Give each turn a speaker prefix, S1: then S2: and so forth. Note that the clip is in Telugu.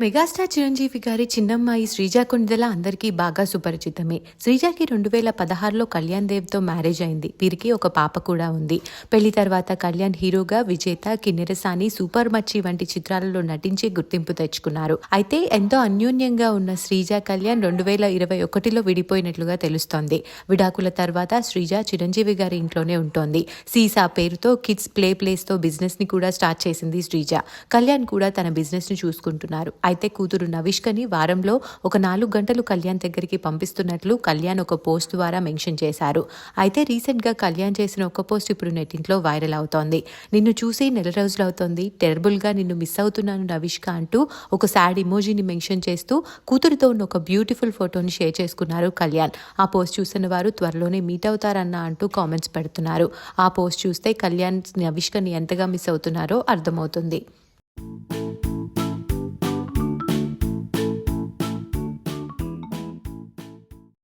S1: మెగాస్టార్ చిరంజీవి గారి చిన్నమ్మాయి శ్రీజ కుండెల అందరికీ బాగా సుపరిచితమే. శ్రీజాకి రెండు వేల పదహారులో కళ్యాణ్ దేవ్తో మ్యారేజ్ అయింది. వీరికి ఒక పాప కూడా ఉంది. పెళ్ళి తర్వాత కళ్యాణ్ హీరోగా విజేత కిన్నెరసాని సూపర్ మచ్చి వంటి చిత్రాలలో నటించి గుర్తింపు తెచ్చుకున్నారు. అయితే ఎంతో అన్యోన్యంగా ఉన్న శ్రీజ కళ్యాణ్ రెండు వేల ఇరవై ఒకటిలో విడిపోయినట్లుగా తెలుస్తోంది. విడాకుల తర్వాత శ్రీజ చిరంజీవి గారి ఇంట్లోనే ఉంటోంది. సీసా పేరుతో కిడ్స్ ప్లే ప్లేస్తో బిజినెస్ని కూడా స్టార్ట్ చేసింది శ్రీజ. కళ్యాణ్ కూడా తన బిజినెస్ని చూసుకుంటున్నారు. అయితే కూతురు నవిష్కని వారంలో ఒక నాలుగు గంటలు కళ్యాణ్ దగ్గరికి పంపిస్తున్నట్లు కళ్యాణ్ ఒక పోస్ట్ ద్వారా మెన్షన్ చేశారు. అయితే రీసెంట్గా కళ్యాణ్ చేసిన ఒక పోస్ట్ ఇప్పుడు నెట్టింట్లో వైరల్ అవుతోంది. నిన్ను చూసి నెల రోజులు అవుతోంది. టెరబుల్గా నిన్ను మిస్ అవుతున్నాను నవిష్క అంటూ ఒక సాడ్ ఇమోజీని మెన్షన్ చేస్తూ కూతురుతో ఉన్న ఒక బ్యూటిఫుల్ ఫోటోని షేర్ చేసుకున్నారు కళ్యాణ్. ఆ పోస్ట్ చూసిన వారు త్వరలోనే మీట్ అవుతారన్న అంటూ కామెంట్స్ పెడుతున్నారు. ఆ పోస్ట్ చూస్తే కళ్యాణ్ నవిష్కని ఎంతగా మిస్ అవుతున్నారో అర్థమవుతుంది.